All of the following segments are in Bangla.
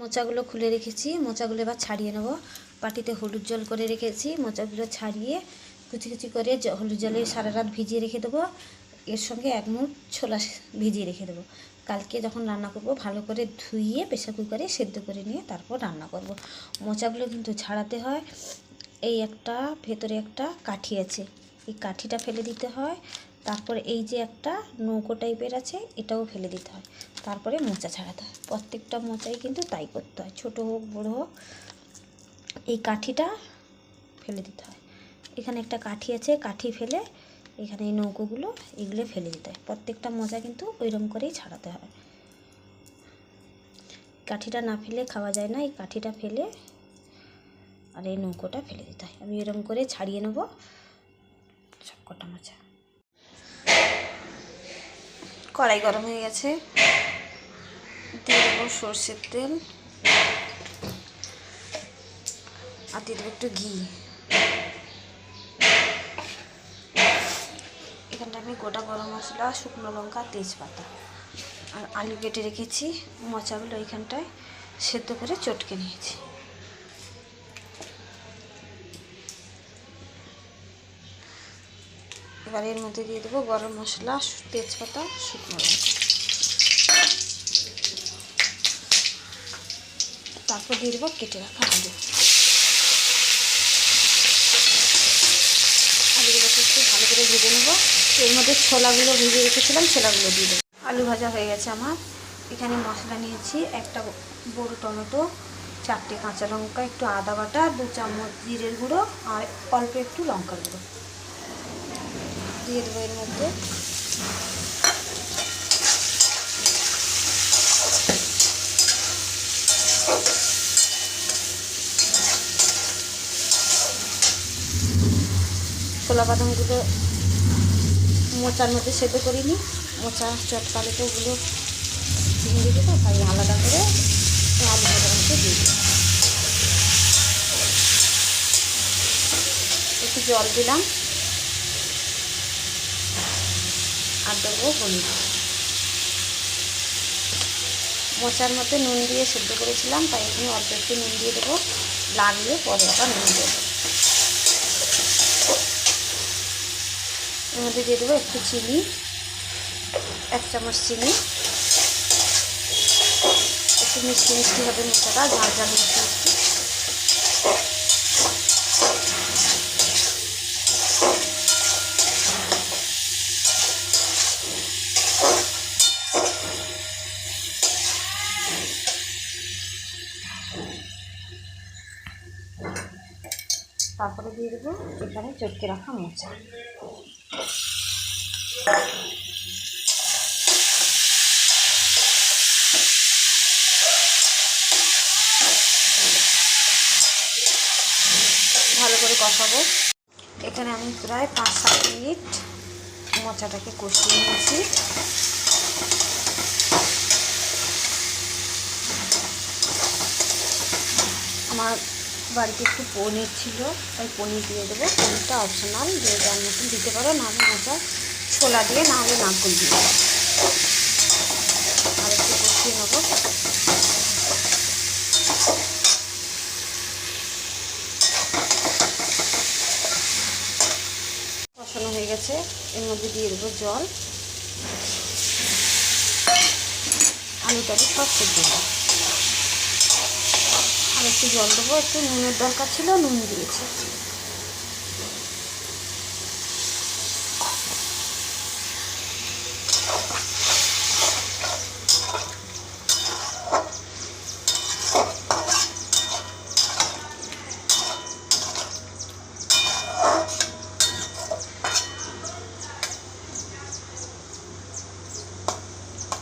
মোচাগুলো খুলে রেখেছি। মোচাগুলো এবার ছাড়িয়ে নেব। বাটিতে হলুদ জল করে রেখেছি। মোচাগুলো ছাড়িয়ে কুচি কুচি করে হলুদ জলে সারা রাত ভিজিয়ে রেখে দেবো। এর সঙ্গে এক মুঠ ছোলা ভিজিয়ে রেখে দেবো। কালকে যখন রান্না করব, ভালো করে ধুইয়ে প্রেশার কুকারে সেদ্ধ করে নিয়ে তারপর রান্না করব। মোচাগুলো কিন্তু ছাড়াতে হয়। এই একটা, ভেতরে একটা কাঠি আছে। এই কাঠিটা ফেলে দিতে হয়। তারপরে এই যে একটা নৌকো টাইপের আছে, এটাও ফেলে দিতে হয়। তারপরে মোচা ছাড়াতে হয়। প্রত্যেকটা মোচাই কিন্তু তাই করতে হয়। ছোটো হোক, বড়ো হোক, এই কাঠিটা ফেলে দিতে হয়। এখানে একটা কাঠি আছে, কাঠি ফেলে এখানে এই নৌকোগুলো, এগুলো ফেলে দিতে হয়। প্রত্যেকটা মোচা কিন্তু ওইরকম করেই ছাড়াতে হয়। কাঠিটা না ফেলে খাওয়া যায় না। এই কাঠিটা ফেলে আর এই নৌকোটা ফেলে দিতে হয়। আমি এরকম করে ছাড়িয়ে নেব সব কটা মোচা। কড়াই গরম হয়ে গেছে। দিয়ে দেবো সর্ষের তেল। আর দিয়ে দেবো একটু ঘি। এখানটা আমি গোটা গরম মশলা, শুকনো লঙ্কা, তেজপাতা আর আলু কেটে রেখেছি। মোচাগুলো এইখানটায় সেদ্ধ করে চটকে নিয়েছি। এবার এর মধ্যে দিয়ে দেবো গরম মশলা তেজপাতা, শুকনো লঙ্কা। তারপর দিয়ে দেবো কেটে রাখা আলু। আলুগুলোকে একটু ভালো করে ভেজে নেব। এর মধ্যে ছোলাগুলো ভেজে রেখেছিলাম, ছোলাগুলো দিয়ে দেবো। আলু ভাজা হয়ে গেছে আমার। এখানে মশলা নিয়েছি একটা বড় টমেটো, চারটে কাঁচা লঙ্কা, একটু আদা বাটা, দু চামচ জিরের গুঁড়ো, আর অল্প একটু লঙ্কার গুঁড়ো। দিয়ে দেবো এর মধ্যে। ছোলা বাদামগুলো মোচার মধ্যে সেদ্ধ করিনি মোচা চটকালে তো ওগুলো ভেঙে দেবো তাই আলাদা করে আলু মধ্যে দিয়ে দিই একটু জল দিলাম। আর দেবো হলুদ। মোচার মধ্যে নুন দিয়ে সেদ্ধ করেছিলাম, তাই এখানে অল্প একটু নুন দিয়ে দেবো। লাগলে পরে আবার নুন দেবো। এর মধ্যে দিয়ে দেবো একটু চিনি, এক চামচ চিনি। একটু মিষ্টি মিষ্টি হবে মোচাটা ঝাল ঝাল মিষ্টি মিষ্টি। তারপরে দিয়ে দেবো এখানে চটকে রাখা মোচা। ভালো করে কষাবো। এখানে আমি প্রায় পাঁচ সাত মিনিট মোচাটাকে কষিয়ে নিয়েছি। আমার বাড়িতে একটু পনির ছিল, তাই পনির দিয়ে দেবো। পনিরটা অপশনাল যে যার মতন দিতে পারো না হলে মোচা ছোলা দিয়ে, না হলে নারকল দিয়ে। দেবো। আর একটু কষিয়ে নেব। কষানো হয়ে গেছে, এর মধ্যে দিয়ে দেবো জল। আলু টালু সব সেদ্ধ আর একটু জল দেবো, একটু নুনের দরকার ছিল, নুন দিয়েছি।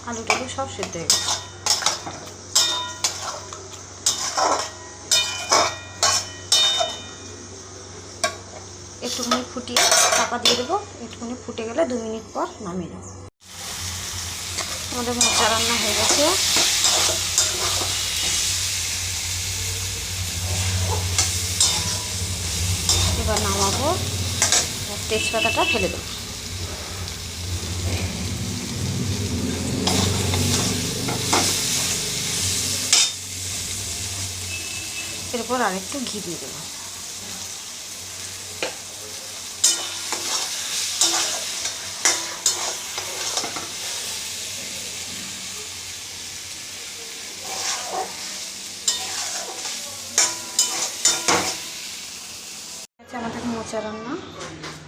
আলু টালু সব সেদ্ধ হয়ে গেছে। একটুখানি ফুটিয়ে চাপা দিয়ে দেবো। একটুখানি ফুটে গেলে দু মিনিট পর নামিয়ে নেব। আমাদের মোচা রান্না হয়ে গেছে। এবার নামাবো। তেজপাতাটা ফেলে দেবো। এরপর আরেকটু ঘি দিয়ে দেবো। আচ্ছা আমাদের মোচা রান্না